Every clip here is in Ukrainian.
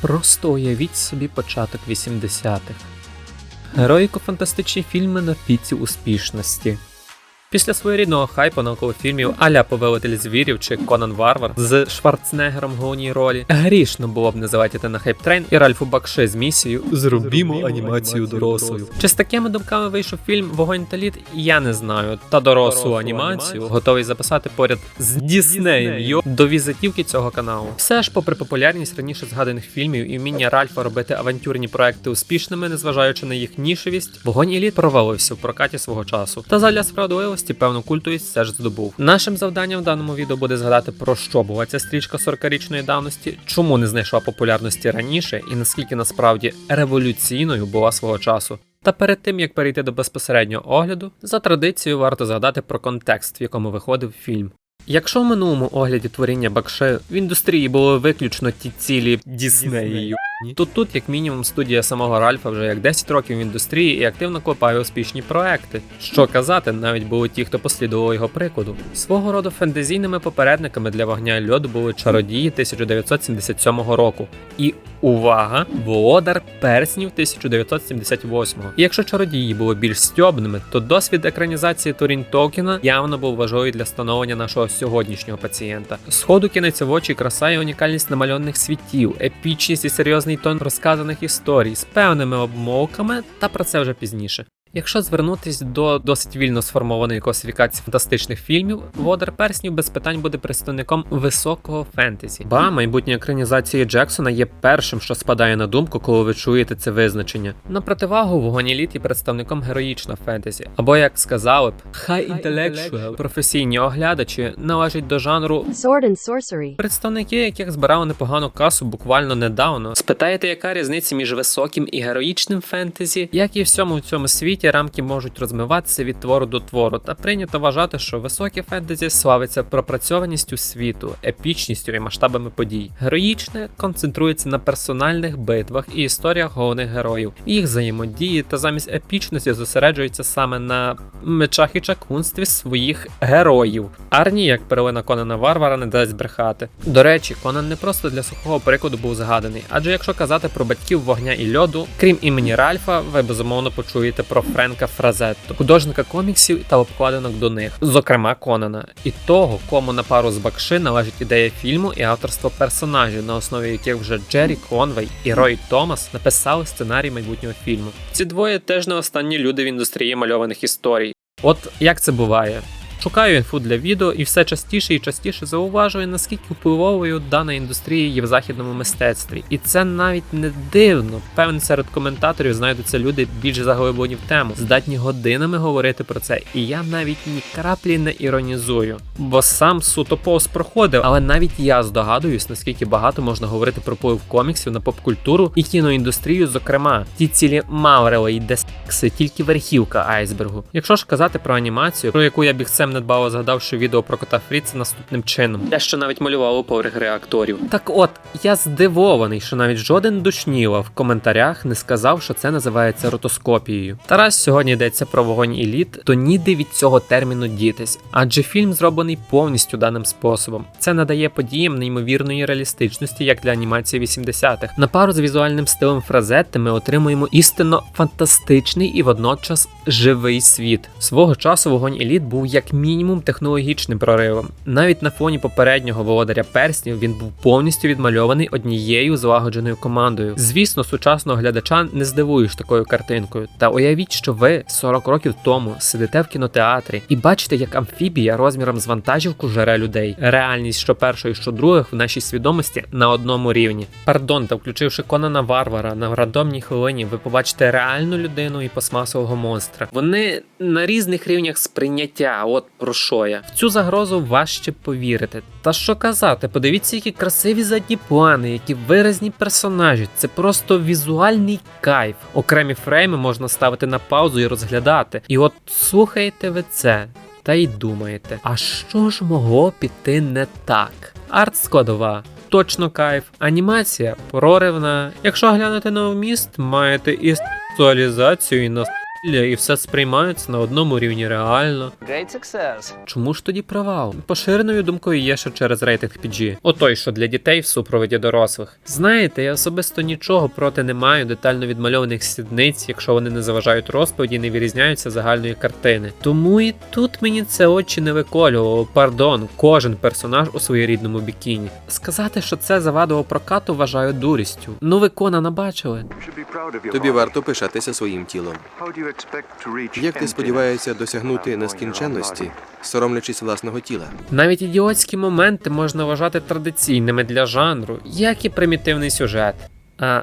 Просто уявіть собі початок 80-х. Героїко-фантастичні фільми на піці успішності. Після своєрідного хайпу навколо фільмів Аля Повелитель звірів чи Конан Варвар з Шварценеггером в головній ролі, грішно було б називати те на хайп-трейн і Ральфу Бакше з місією Зробімо анімацію дорослою. Чи з такими думками вийшов фільм Вогонь та лід? Я не знаю. Та дорослу анімацію готовий записати поряд з Діснеєм йо до візитівки цього каналу. Все ж, попри популярність раніше згаданих фільмів і вміння Ральфа робити авантюрні проекти успішними, незважаючи на їх нішевість, вогонь і лід провалився в прокаті свого часу. Та задля справедливості певну культовість все ж здобув. Нашим завданням в даному відео буде згадати про що була ця стрічка 40-річної давності, чому не знайшла популярності раніше і наскільки насправді революційною була свого часу. Та перед тим як перейти до безпосереднього огляду, за традицією варто згадати про контекст, в якому виходив фільм. Якщо в минулому огляді творіння Бакше в індустрії були виключно ті цілі Діснею, то тут, як мінімум, студія самого Ральфа вже як 10 років в індустрії і активно клепає успішні проекти. Що казати, навіть були ті, хто послідував його прикладу. Свого роду фентезійними попередниками для вогня і льоду були чародії 1977 року. І увага! Володар перснів 1978. І якщо чародії були більш стьобними, то досвід екранізації Турін Толкіна явно був важливий для становлення нашого сьогоднішнього пацієнта. Сходу кинеться в очі краса і унікальність намальованих світів, епічність і серйозний тон розказаних історій з певними обмовками, та про це вже пізніше. Якщо звернутись до досить вільно сформованої класифікації фантастичних фільмів, Водар Перснів без питань буде представником високого фентезі. Ба, майбутні екранізації Джексона є першим, що спадає на думку, коли ви чуєте це визначення. На противагу вогонь еліт є представником героїчного фентезі, або як сказали б, хай інтелектуал професійні оглядачі належать до жанру Sword and sorcery. Представники, яких збирали непогану касу буквально недавно. Спитаєте, яка різниця між високим і героїчним фентезі? Як і всьому в цьому світі, рамки можуть розмиватися від твору до твору, та прийнято вважати, що високе фентезі славиться пропрацьованістю світу, епічністю і масштабами подій. Героїчне концентрується на персональних битвах і історіях головних героїв, їх взаємодії та замість епічності зосереджується саме на мечах і чаклунстві своїх героїв. Арні, як перлина Конана Варвара, не дасть брехати. До речі, Конан не просто для сухого прикладу був згаданий, адже якщо казати про батьків вогня і льоду, крім імені Ральфа, ви безумовно почуєте про Френка Фразетто, художника коміксів та обкладинок до них, зокрема Конана, і того, кому на пару з Бакши належить ідея фільму і авторство персонажів, на основі яких вже Джері Конвей і Рой Томас написали сценарій майбутнього фільму. Ці двоє теж не останні люди в індустрії мальованих історій. От як це буває? Шукаю інфу для відео і все частіше і частіше зауважую, наскільки впливовою дана індустрія є в західному мистецтві. І це навіть не дивно. Певно, серед коментаторів знайдуться люди більш заглиблені в тему, здатні годинами говорити про це. І я навіть ні краплі не іронізую, бо сам суто повз проходив, але навіть я здогадуюсь, наскільки багато можна говорити про вплив коміксів на поп-культуру і кіноіндустрію, зокрема, ті цілі Маврела і Дескси, тільки верхівка айсбергу. Якщо ж казати про анімацію, про яку я бігцем недбало згадавши відео про кота Фріца наступним чином, те, що навіть малювало поверх гри акторів. Так от, я здивований, що навіть жоден душніла в коментарях не сказав, що це називається ротоскопією. Тарас сьогодні йдеться про вогонь і лід, то ніде від цього терміну дітись, адже фільм зроблений повністю даним способом. Це надає подіям неймовірної реалістичності, як для анімації 80-х. На пару з візуальним стилем Фразетти ми отримуємо істинно фантастичний і водночас живий світ. Свого часу вогонь і лід був як мінімум технологічним проривом. Навіть на фоні попереднього володаря перснів він був повністю відмальований однією злагодженою командою. Звісно, сучасного глядача не здивуєш такою картинкою. Та уявіть, що ви 40 років тому сидите в кінотеатрі і бачите, як амфібія розміром з вантажівку жере людей. Реальність, що першої, що других в нашій свідомості на одному рівні. Пардон, та включивши Конана Варвара на рандомній хвилині, ви побачите реальну людину і пластмасового монстра. Вони на різних рівнях сприйняття. От про що я. В цю загрозу важче повірити. Та що казати, подивіться, які красиві задні плани, які виразні персонажі. Це просто візуальний кайф. Окремі фрейми можна ставити на паузу і розглядати. І от слухаєте ви це. Та й думаєте, а що ж могло піти не так? Арт складова. Точно кайф, анімація проривна. Якщо глянути на вміст, маєте і сексуалізацію, і на і все сприймається на одному рівні реально. Great success. Чому ж тоді провал? Поширеною думкою є, що через рейтинг PG. Отой, що для дітей в супроводі дорослих. Знаєте, я особисто нічого проти не маю детально відмальованих сідниць, якщо вони не заважають розповіді і не вирізняються загальної картини. Тому і тут мені це очі не виколювало. Пардон, кожен персонаж у своєрідному бікіні. Сказати, що це завадило прокату, вважаю дурістю. Ну ви Конана бачили? Тобі варто пишатися своїм тілом. Як ти сподіваєшся досягнути нескінченності, соромлячись власного тіла? Навіть ідіотські моменти можна вважати традиційними для жанру, як і примітивний сюжет. А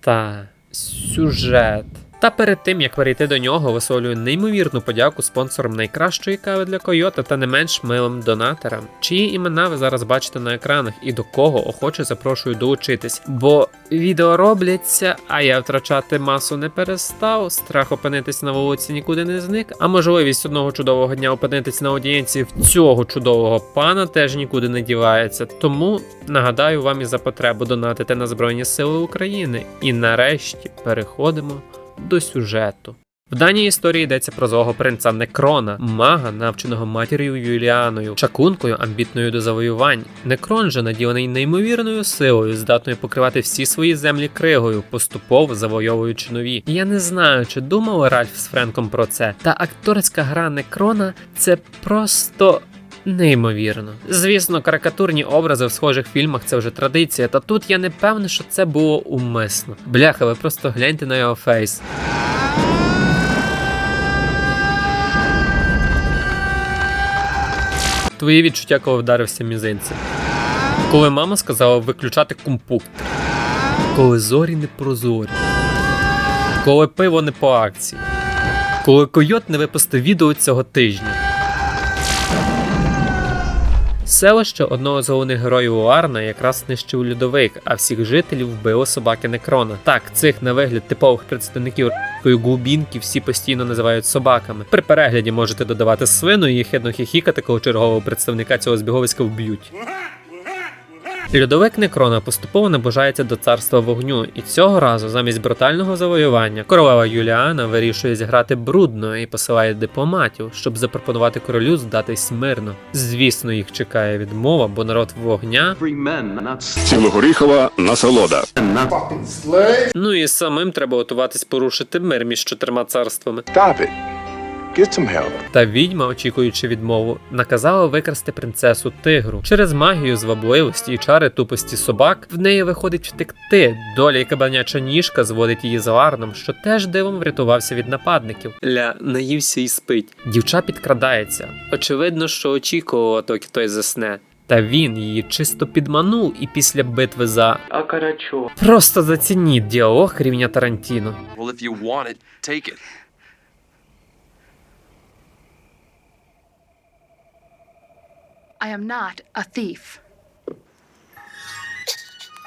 та сюжет. Та перед тим як перейти до нього, висловлюю неймовірну подяку спонсорам найкращої кави для Койота та не менш милим донаторам, чиї імена ви зараз бачите на екранах і до кого охоче запрошую долучитись. Бо відео робляться, а я втрачати масу не перестав. Страх опинитись на вулиці нікуди не зник. А можливість одного чудового дня опинитись на аудієнції в цього чудового пана теж нікуди не дівається. Тому нагадаю вам і за потребу донатити на Збройні Сили України. І нарешті переходимо до сюжету. В даній історії йдеться про злого принца Некрона, мага, навченого матір'ю Юліаною, чакункою, амбітною до завоювань. Некрон же наділений неймовірною силою, здатною покривати всі свої землі кригою, поступово завойовуючи нові. Я не знаю, чи думав Ральф з Френком про це. Та акторська гра Некрона це просто. Неймовірно. Звісно, карикатурні образи в схожих фільмах це вже традиція, та тут я не певний, що це було умисно. Бляха, ви просто гляньте на його фейс. Твої відчуття, коли вдарився мізинцем. Коли мама сказала виключати компуктор. Коли зорі не прозорі. Коли пиво не по акції. Коли койот не випустив відео цього тижня. Селище одного з головних героїв Уарна якраз знищив льодовик, а всіх жителів вбили собаки Некрона. Так, цих на вигляд типових представників р**кої глубінки всі постійно називають собаками. При перегляді можете додавати свину і хидно хіхікати, коли чергового представника цього збіговиська вб'ють. Льодовик Некрона поступово наближається до царства вогню, і цього разу замість брутального завоювання королева Юліана вирішує зіграти брудно і посилає дипломатів, щоб запропонувати королю здатись мирно. Звісно, їх чекає відмова, бо народ вогня. Цілогоріхова насолода. Ну і самим треба готуватись порушити мир між чотирма царствами. Stop it. Get some help. Та відьма, очікуючи відмову, наказала викрасти принцесу тигру. Через магію звабливості і чари тупості собак в неї виходить втекти. Доля і кабаняча ніжка зводить її з Ларном, що теж дивом врятувався від нападників. Ля наївся і спить. Дівча підкрадається. Очевидно, що очікувала, доки той засне. Та він її чисто підманув і після битви за Акарачо. Просто зацініть діалог рівня Тарантіно. Well, if you want it, take it. I am not a thief.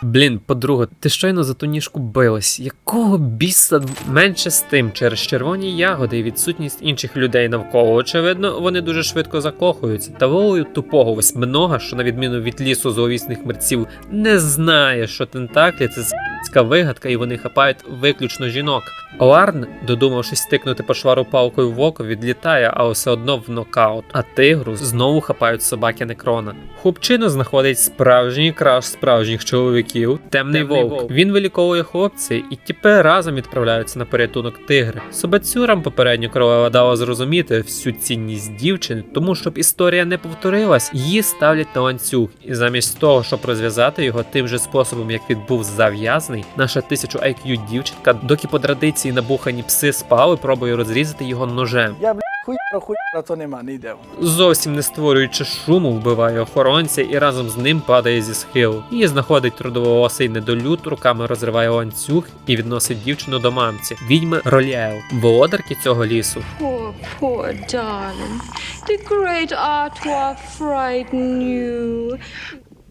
Блін, подруга, ти щойно за ту ніжку билась. Якого біса менше з тим через червоні ягоди і відсутність інших людей навколо. Очевидно, вони дуже швидко закохуються. Та волею тупого восьминога, що на відміну від лісу зловісних мерців, не знає, що тентаклі це з**ська вигадка, і вони хапають виключно жінок. Ларн, додумавшись стикнути по швару палкою в око, відлітає, але все одно в нокаут. А тигру знову хапають собаки некрона. Хлопчина знаходить справжній краш справжніх чоловіків. Темний, вовк. Він виліковує хлопці, і тіпи разом відправляються на порятунок тигри. Собацюрам попередньо королева дала зрозуміти всю цінність дівчини, тому щоб історія не повторилась, її ставлять на ланцюг. І замість того, щоб розв'язати його тим же способом, як він був зав'язаний, наша 1000 IQ дівчинка, доки по традиції набухані пси спали, пробує розрізати його ножем. Я, бля, хуяро, хуяро, то нема, не йде. Зовсім не створюючи шуму, вбиває охоронця і разом з ним падає зі схилу. Її знаходить трудоволосий недолюд, руками розриває ланцюг і відносить дівчину до мамці. Відьми Роліел, володарки цього лісу. Poor, poor darling. Did great Artois frighten you?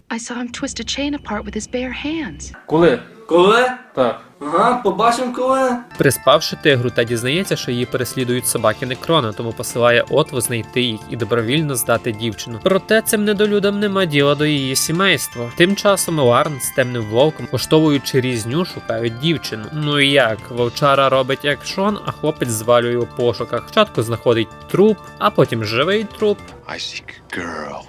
I saw him twist a chain apart with his bare hands. Коли? Коли? Так. Ага, побачимо коли. Приспавши тигру та дізнається, що її переслідують собаки Некрона, тому посилає Отву знайти їх і добровільно здати дівчину. Проте цим недолюдам нема діла до її сімейства. Тим часом Ларн з темним вовком, влаштовуючи різню, шукають дівчину. Ну і як? Вовчара робить як Шон, а хлопець звалює у пошуках. Спочатку знаходить труп, а потім живий труп. I seek girl,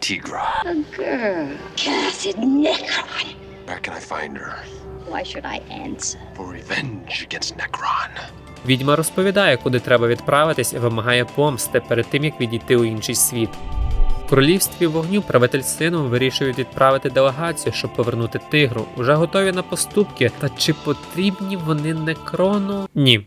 Tigra. A girl. Cursed Necron. Where can I find her? Why should I answer? For revenge against Necron. Відьма розповідає, куди треба відправитись і вимагає помсти перед тим, як відійти у інший світ. В королівстві вогню правитель з сином вирішують відправити делегацію, щоб повернути тигру. Уже готові на поступки. Та чи потрібні вони некрону? Ні.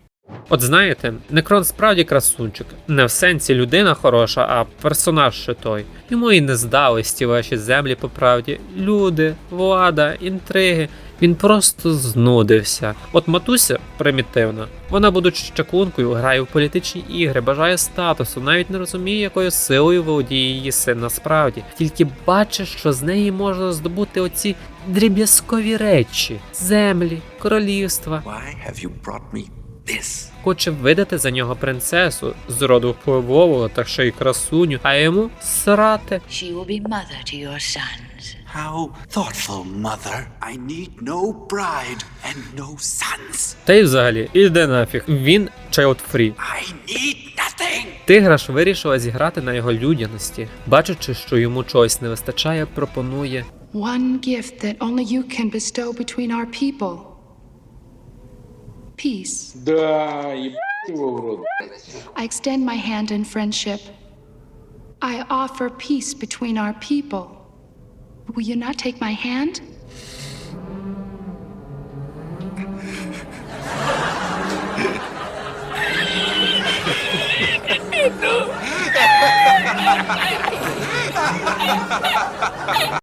От знаєте, Некрон справді красунчик. Не в сенсі людина хороша, а персонаж ще той. Йому і не здались ваші землі по правді. Люди, влада, інтриги. Він просто знудився. От матуся примітивна. Вона, будучи чаклункою, грає в політичні ігри, бажає статусу, навіть не розуміє, якою силою володіє її син насправді. Тільки бачить, що з неї можна здобути оці дріб'язкові речі: землі, королівства. Why have you brought me this? Хоче видати за нього принцесу з роду впливового та ще й красуню, а йому срати. She will be mother to your sons. How thoughtful, mother. I need no bride and no sons. Та й взагалі, іде нафіг. Він child free. I need nothing. Тигра ж вирішила зіграти на його людяності, бачачи, що йому чогось не вистачає, пропонує. One gift that only you can bestow between our people. Peace. Да, їбать його в рот. I extend my hand in friendship. I offer peace between our people. Will you not take my hand?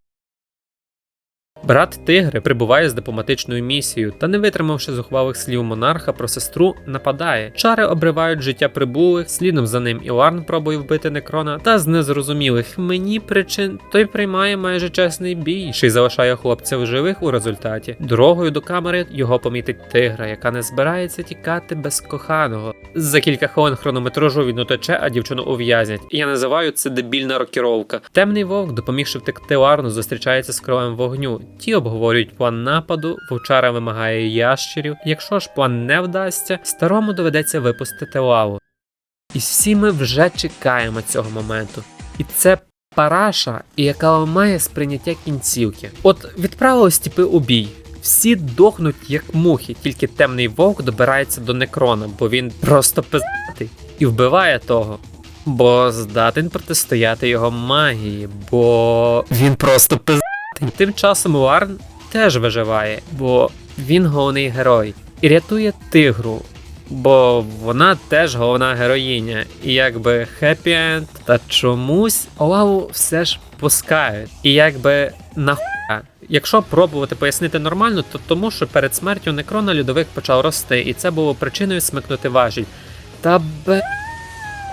Брат Тигри прибуває з дипломатичною місією та, не витримавши зухвалих слів монарха про сестру, нападає. Чари обривають життя прибулих, слідом за ним Іларн пробує вбити Некрона, та з незрозумілих мені причин той приймає майже чесний бій, ще й залишає хлопця в живих у результаті. Дорогою до камери його помітить тигра, яка не збирається тікати без коханого. За кілька хвилин хронометражу утече, а дівчину ув'язнять. Я називаю це дебільна рокіровка. Темний вовк, допомігши втекти Ларну, зустрічається з кролем вогню. Ті обговорюють план нападу, вовчара вимагає ящерів. Якщо ж план не вдасться, старому доведеться випустити лаву. І всі ми вже чекаємо цього моменту. І це параша, яка ламає сприйняття кінцівки. От відправили стіпи у бій. Всі дохнуть як мухи, тільки темний вовк добирається до некрона, бо він просто пиздатий і вбиває того. Бо здатен протистояти його магії, бо він просто пиздатий. Тим часом Ларн теж виживає, бо він головний герой і рятує тигру, бо вона теж головна героїня. І якби хеппі енд, та чомусь Олаву все ж пускають. І якби нахуя. Якщо пробувати пояснити нормально, то тому, що перед смертю Некрона льодовик почав рости, і це було причиною смикнути важіль. Та бе.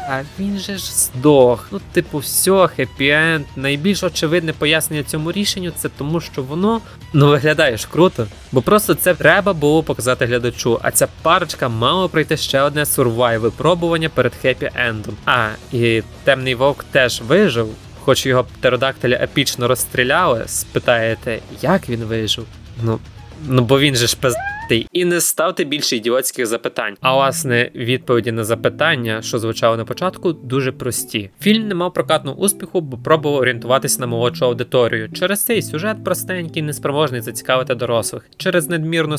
А він же ж здох. Ну, типу, все, хеппі-енд. Найбільш очевидне пояснення цьому рішенню це тому, що воно ну виглядає ж круто. Бо просто це треба було показати глядачу. А ця парочка мала пройти ще одне сурвай випробування перед хеппі-ендом. А, і темний вовк теж вижив. Хоч його птеродактиля епічно розстріляли, спитаєте, як він вижив? Ну, ну бо він же ж пиздатий. І не ставте більше ідіотських запитань. А власне, відповіді на запитання, що звучало на початку, дуже прості. Фільм не мав прокатного успіху, бо пробував орієнтуватися на молодшу аудиторію. Через цей сюжет простенький, неспроможний зацікавити дорослих. Через надмірну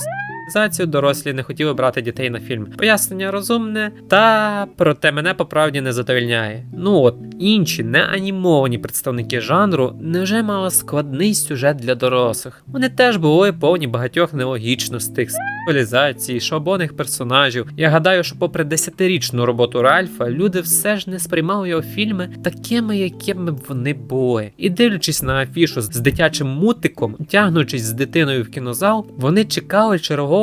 стилізацію дорослі не хотіли брати дітей на фільм. Пояснення розумне, та проте мене по правді не задовільняє. Ну от інші неанімовані представники жанру невже мали складний сюжет для дорослих. Вони теж були повні багатьох нелогічностей, стилізації, шаблонних персонажів. Я гадаю, що попри десятирічну роботу Ральфа, люди все ж не сприймали його фільми такими, якими б вони були. І дивлячись на афішу з дитячим мутиком, тягнучись з дитиною в кінозал, вони чекали чергового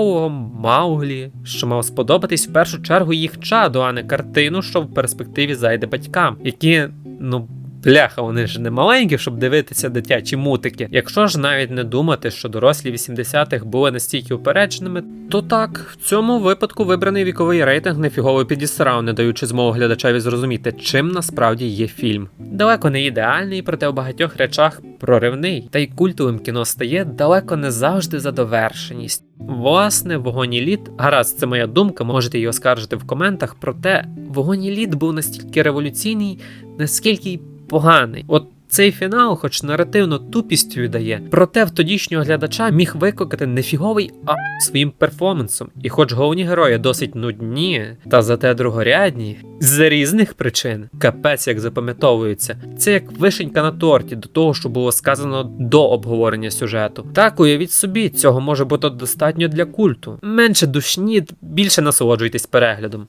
Мауглі, що мав сподобатись в першу чергу їх чаду, а не картину, що в перспективі зайде батькам, які, ну. Бляха, вони ж не маленькі, щоб дивитися дитячі мутики. Якщо ж навіть не думати, що дорослі 80-х були настільки упередженими, то так, в цьому випадку вибраний віковий рейтинг нефігово підісрав, не даючи змогу глядачеві зрозуміти, чим насправді є фільм. Далеко не ідеальний, проте у багатьох речах проривний, та й культовим кіно стає далеко не завжди за довершеність. Власне, вогонь і лід, гаразд, це моя думка, можете її оскаржити в коментах. Проте вогонь і лід був настільки революційний, наскільки поганий. От цей фінал, хоч наративно тупістю віддає, проте в тодішнього глядача міг викликати нефіговий а своїм перформансом. І хоч головні герої досить нудні, та зате другорядні, з різних причин, капець як запам'ятовуються. Це як вишенька на торті до того, що було сказано до обговорення сюжету. Так, уявіть собі, цього може бути достатньо для культу. Менше душні, більше насолоджуйтесь переглядом.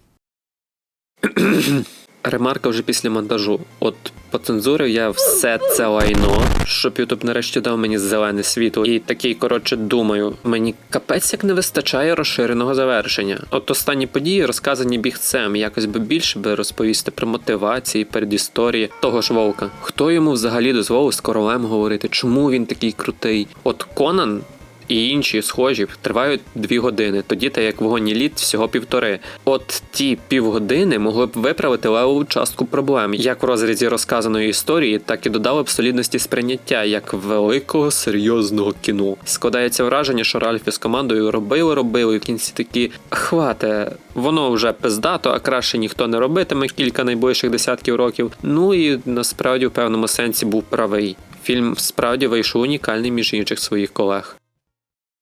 Ремарка вже після монтажу. От поцензурив я все це лайно, щоб Ютуб нарешті дав мені зелене світло. І такий, коротше, думаю, мені капець як не вистачає розширеного завершення. От останні події розказані бігцем, якось би більше би розповісти про мотивації, передісторії того ж вовка. Хто йому взагалі дозволив з королем говорити, чому він такий крутий? От Конан і інші схожі тривають дві години, тоді та як вогонь і лід всього півтори. От ті півгодини могли б виправити левову частку проблем, як в розрізі розказаної історії, так і додали б солідності сприйняття як великого серйозного кіно. Складається враження, що Ральф із командою робили, робили, в кінці такі хвате. Воно вже пиздато, а краще ніхто не робитиме кілька найближчих десятків років. Ну і насправді в певному сенсі був правий. Фільм справді вийшов унікальний між інших своїх колег.